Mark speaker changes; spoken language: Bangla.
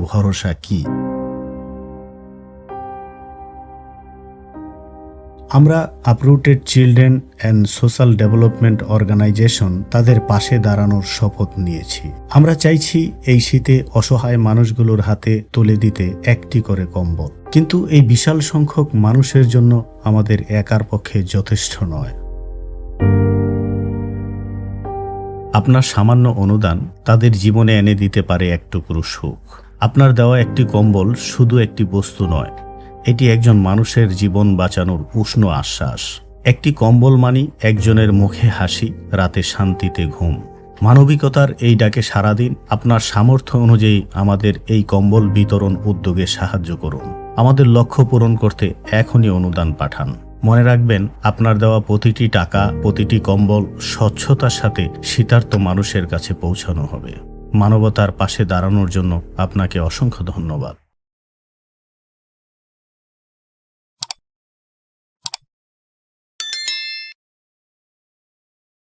Speaker 1: ভরসা কি আমরা uprooted children and social development organisation তাদের পাশে দাঁড়ানোর শপথ নিয়েছি। আমরা চাইছি এই শীতে অসহায় মানুষগুলোর হাতে তুলে দিতে একটি করে কম্বল। কিন্তু এই বিশাল সংখ্যক মানুষের জন্য আমাদের একার পক্ষে যথেষ্ট নয়। আপনার সামান্য অনুদান তাদের জীবনে এনে দিতে পারে এক টুকরো সুখ। আপনার দেওয়া একটি কম্বল শুধু একটি বস্তু নয়, এটি একজন মানুষের জীবন বাঁচানোর উষ্ণ আশ্বাস। একটি কম্বল মানি একজনের মুখে হাসি, রাতে শান্তিতে ঘুম। মানবিকতার এই ডাকে সারাদিন আপনার সামর্থ্য অনুযায়ী আমাদের এই কম্বল বিতরণ উদ্যোগে সাহায্য করুন। আমাদের লক্ষ্য পূরণ করতে এখনই অনুদান পাঠান। মনে রাখবেন, আপনার দেওয়া প্রতিটি টাকা, প্রতিটি কম্বল স্বচ্ছতার সাথে শীতার্থ মানুষের কাছে পৌঁছানো হবে। মানবতার পাশে দাঁড়ানোর জন্য আপনাকে অসংখ্য ধন্যবাদ।